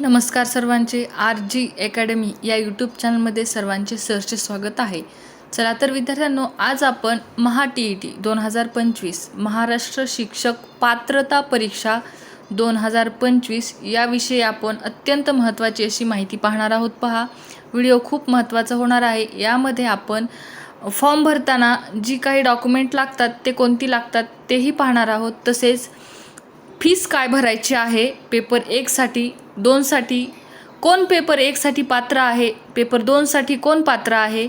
नमस्कार सर्वांचे. R G academy या यूट्यूब चॅनलमध्ये सर्वांचे सहर्ष स्वागत आहे. चला तर विद्यार्थ्यांनो आज आपण महा टी ई टी दोन हजार पंचवीस महाराष्ट्र शिक्षक पात्रता परीक्षा दोन हजार पंचवीस याविषयी आपण अत्यंत महत्त्वाची अशी माहिती पाहणार आहोत. पहा व्हिडिओ खूप महत्त्वाचा होणार आहे. यामध्ये आपण फॉर्म भरताना जी काही डॉक्युमेंट लागतात ते कोणती लागतात तेही पाहणार आहोत. तसेच फीस काय भरायची आहे? पेपर एकसाठी दोनसाठी कोण पेपर एकसाठी पात्र आहे? पेपर दोनसाठी कोण पात्र आहे?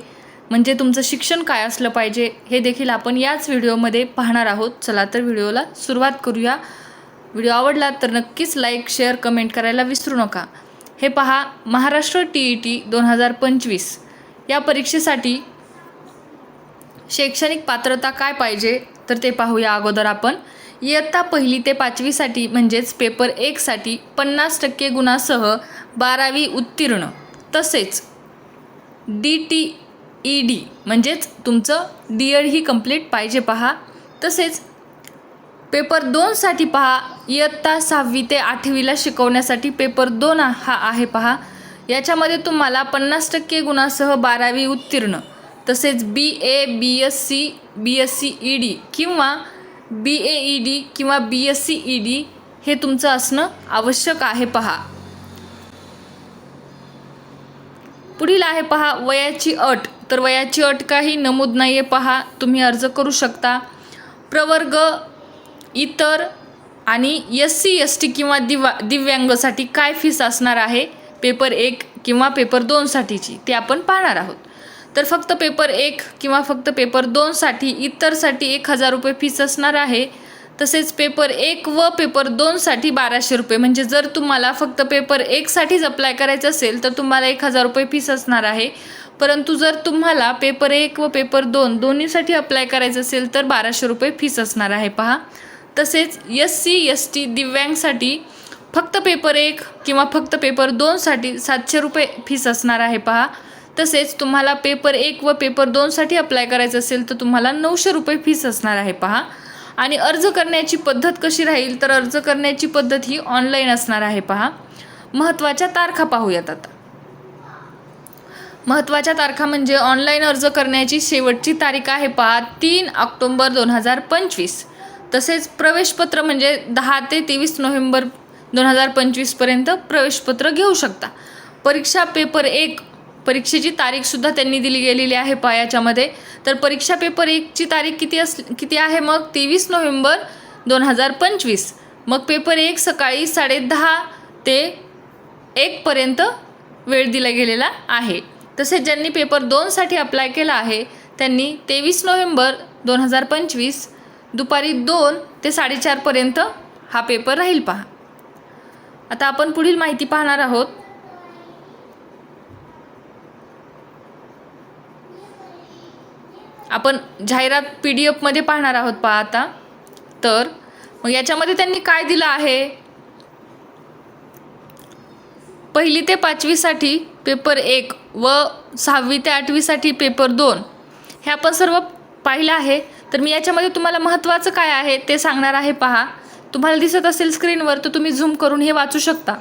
म्हणजे तुमचं शिक्षण काय असलं पाहिजे? हे देखील आपण याच व्हिडिओमध्ये पाहणार आहोत. चला तर व्हिडिओला सुरुवात करूया. व्हिडिओ आवडला तर नक्कीच लाईक शेअर कमेंट करायला विसरू नका. हे पहा महाराष्ट्र टी ई टी दोन हजार पंचवीस. या परीक्षेसाठी शैक्षणिक पात्रता काय पाहिजे? तर ते पाहूया अगोदर आपण. इयत्ता पहिली ते पाचवीसाठी म्हणजेच पेपर एकसाठी पन्नास टक्के गुणासह बारावी उत्तीर्ण. तसेच डी टी ई डी म्हणजेच तुमचं डी एड ही कंप्लीट पाहिजे पहा. तसेच पेपर दोनसाठी पहा इयत्ता सहावी ते आठवीला शिकवण्यासाठी पेपर दोन हा आहे पहा. याच्यामध्ये तुम्हाला पन्नास टक्के गुणासह बारावी उत्तीर्ण. तसेच B A B S C B S C E D किंवा बी ए ई डी किंवा B S C E D हे तुमचं असणं आवश्यक आहे पहा. पुढील आहे पहा वयाची अट. तर वयाची अट काही नमूद नाही आहे पहा. तुम्ही अर्ज करू शकता. प्रवर्ग इतर आणि एस सी एस टी किंवा दिवा दिव्यांगसाठी काय फीस असणार आहे? पेपर एक किंवा पेपर दोनसाठीची ते आपण पाहणार आहोत. तर फक्त पेपर एक किंवा फक्त पेपर दोनसाठी इतरसाठी एक हजार रुपये फीस असणार आहे. तसेच पेपर एक व पेपर दोनसाठी बाराशे रुपये. म्हणजे जर तुम्हाला फक्त पेपर एकसाठीच अप्लाय करायचं असेल तर तुम्हाला एक हजार रुपये फीस असणार आहे. परंतु जर तुम्हाला पेपर एक व पेपर दोन दोन्हीसाठी अप्लाय करायचं असेल तर बाराशे रुपये फीस असणार आहे. पहा. तसेच एस सी एस टी दिव्यांगसाठी फक्त पेपर एक किंवा फक्त पेपर दोनसाठी सातशे रुपये फीस असणार आहे. पहा. तसेच तुम्हाला पेपर एक व पेपर दोनसाठी अप्लाय करायचं असेल तर तुम्हाला नऊशे रुपये फीस असणार आहे पहा. आणि अर्ज करण्याची पद्धत कशी राहील तर अर्ज करण्याची पद्धत ही ऑनलाईन असणार आहे पहा. महत्त्वाच्या तारखा पाहूयात आता. महत्त्वाच्या तारखा म्हणजे ऑनलाईन अर्ज करण्याची शेवटची तारीख आहे पहा तीन ऑक्टोंबर दोन हजार पंचवीस. तसेच प्रवेशपत्र म्हणजे दहा ते तेवीस नोव्हेंबर दोन हजार पंचवीसपर्यंत प्रवेशपत्र घेऊ शकता. परीक्षा पेपर एक परीक्षेची तारीखसुद्धा त्यांनी दिली गेलेली आहे पहा याच्यामध्ये तर परीक्षा पेपर एकची तारीख किती अस किती आहे मग? तेवीस नोव्हेंबर दोन हजार पंचवीस. मग पेपर एक सकाळी साडेदहा ते एकपर्यंत वेळ दिला गेलेला आहे. तसेच ज्यांनी पेपर दोनसाठी अप्लाय केला आहे त्यांनी तेवीस नोव्हेंबर दोन हजार पंचवीस दुपारी दोन ते साडेचारपर्यंत हा पेपर राहील पहा. आता आपण पुढील माहिती पाहणार आहोत. आपण जाहिरात पी डी एफमध्ये पाहणार आहोत पहा आता. तर मग याच्यामध्ये त्यांनी काय दिलं आहे? पहिली ते पाचवीसाठी पेपर एक व सहावी ते आठवीसाठी पेपर दोन. हे आपण सर्व पाहिलं आहे. तर मी याच्यामध्ये तुम्हाला महत्त्वाचं काय आहे ते सांगणार आहे पहा. तुम्हाला दिसत असेल स्क्रीनवर तर तुम्ही झूम करून हे वाचू शकता.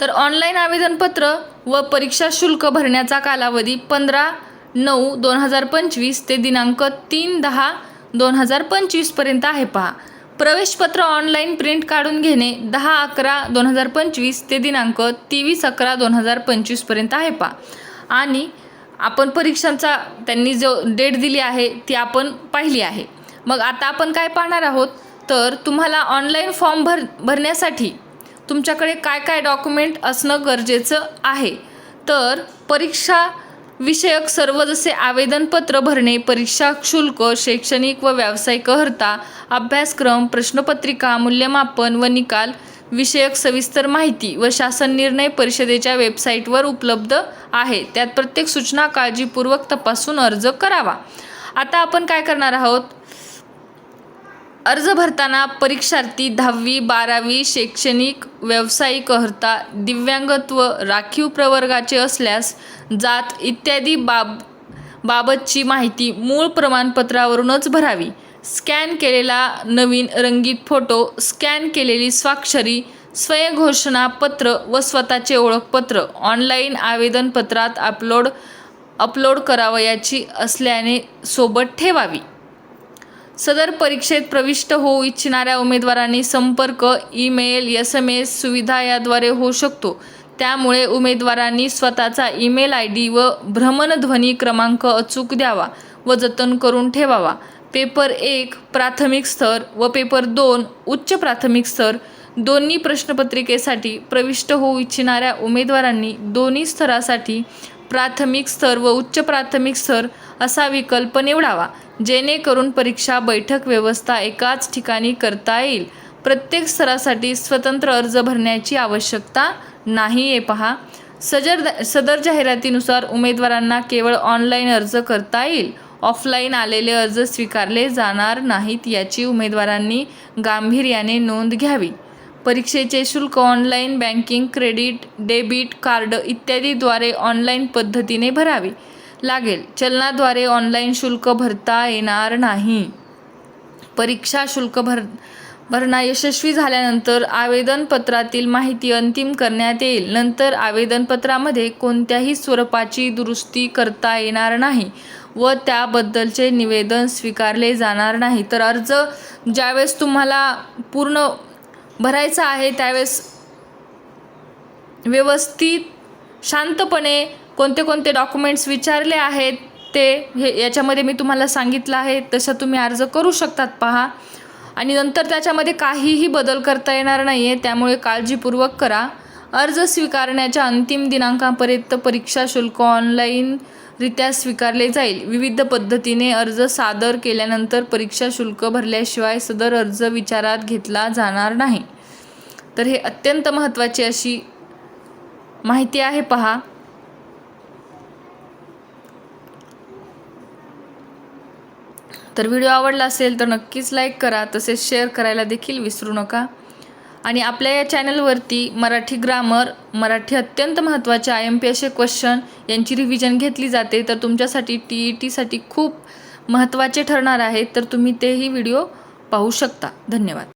तर ऑनलाईन आवेदनपत्र व परीक्षा शुल्क भरण्याचा कालावधी पंधरा नऊ दोन हजार पंचवीस ते दिनांक तीन दहा दोन हजार पंचवीसपर्यंत आहे पहा. प्रवेशपत्र ऑनलाईन प्रिंट काढून घेणे दहा अकरा दोन हजार पंचवीस ते दिनांक तेवीस अकरा दोन हजार पंचवीसपर्यंत आहे पहा. आणि आपण परीक्षांचा त्यांनी जो डेट दिली आहे ती आपण पाहिली आहे. मग आता आपण काय पाहणार आहोत? तर तुम्हाला ऑनलाईन फॉर्म भर भरण्यासाठी तुमच्याकडे काय काय डॉक्युमेंट असणं गरजेचं आहे. तर परीक्षा विषयक सर्व जसे आवेदनपत्र भरणे परीक्षा शुल्क शैक्षणिक व व्यावसायिक अर्हता अभ्यासक्रम प्रश्नपत्रिका मूल्यमापन व निकाल विषयक सविस्तर माहिती व शासन निर्णय परिषदेच्या वेबसाईटवर उपलब्ध आहे. त्यात प्रत्येक सूचना काळजीपूर्वक तपासून अर्ज करावा. आता आपण काय करणार आहोत? अर्ज भरताना परीक्षार्थी दहावी बारावी शैक्षणिक व्यावसायिक अर्हता दिव्यांगत्व राखीव प्रवर्गाचे असल्यास जात इत्यादी बाब बाबतची माहिती मूळ प्रमाणपत्रावरूनच भरावी. स्कॅन केलेला नवीन रंगीत फोटो स्कॅन केलेली स्वाक्षरी स्वयंघोषणापत्र व स्वतःचे ओळखपत्र ऑनलाईन आवेदनपत्रात अपलोड अपलोड करावयाची असल्याने सोबत ठेवावी. सदर परीक्षेत प्रविष्ट होऊ इच्छिणाऱ्या उमेदवारांनी संपर्क ईमेल एस एम एस सुविधा याद्वारे होऊ शकतो. त्यामुळे उमेदवारांनी स्वतःचा ईमेल आय डी व भ्रमणध्वनी क्रमांक अचूक द्यावा व जतन करून ठेवावा. पेपर एक प्राथमिक स्तर व पेपर दोन उच्च प्राथमिक स्तर दोन्ही प्रश्नपत्रिकेसाठी प्रविष्ट होऊ इच्छिणाऱ्या उमेदवारांनी दोन्ही स्तरासाठी प्राथमिक स्तर व उच्च प्राथमिक स्तर असा विकल्प निवडावा. जेणेकरून परीक्षा बैठक व्यवस्था एकाच ठिकाणी करता येईल. प्रत्येक स्तरासाठी स्वतंत्र अर्ज भरण्याची आवश्यकता नाही आहे पहा. सजर सदर जाहिरातीनुसार उमेदवारांना केवळ ऑनलाईन अर्ज करता येईल. ऑफलाईन आलेले अर्ज स्वीकारले जाणार नाहीत याची उमेदवारांनी गांभीर्याने नोंद घ्यावी. परीक्षेचे शुल्क online banking credit debit card इत्यादीद्वारे ऑनलाईन पद्धतीने भरावे. लागेल. चलनाद्वारे ऑनलाईन शुल्क भरता येणार नाही. परीक्षा शुल्क भर भरणा यशस्वी झाल्यानंतर आवेदनपत्रातील माहिती अंतिम करण्यात येईल. नंतर आवेदनपत्रामध्ये कोणत्याही स्वरूपाची दुरुस्ती करता येणार नाही व त्याबद्दलचे निवेदन स्वीकारले जाणार नाही. तर अर्ज ज्यावेळेस तुम्हाला पूर्ण भरायचा आहे त्यावेळेस व्यवस्थित शांतपणे कोणते कोणते डॉक्युमेंट्स विचारले आहेत ते हे याच्यामध्ये मी तुम्हाला सांगितलं आहे. तसं तुम्ही अर्ज करू शकतात पहा. आणि नंतर त्याच्यामध्ये काहीही बदल करता येणार नाही आहे त्यामुळे काळजीपूर्वक करा. अर्ज स्वीकारण्याच्या अंतिम दिनांकापर्यंत परीक्षा शुल्क ऑनलाईनरित्या स्वीकारले जाईल. विविध पद्धतीने अर्ज सादर केल्यानंतर परीक्षा शुल्क भरल्याशिवाय सदर अर्ज विचारात घेतला जाणार नाही. तर हे अत्यंत महत्त्वाची अशी माहिती आहे पहा. तर व्हिडिओ आवडला असेल तर नक्कीच लाईक करा तसेच शेअर करायला देखील विसरू नका. आणि आपल्या या चॅनलवरती मराठी ग्रामर मराठी अत्यंत महत्त्वाचे आय एम पी असे क्वेश्चन यांची रिव्हिजन घेतली जाते. तर तुमच्यासाठी टी ई टीसाठी खूप महत्त्वाचे ठरणार आहेत तर तुम्ही तेही व्हिडिओ पाहू शकता. धन्यवाद.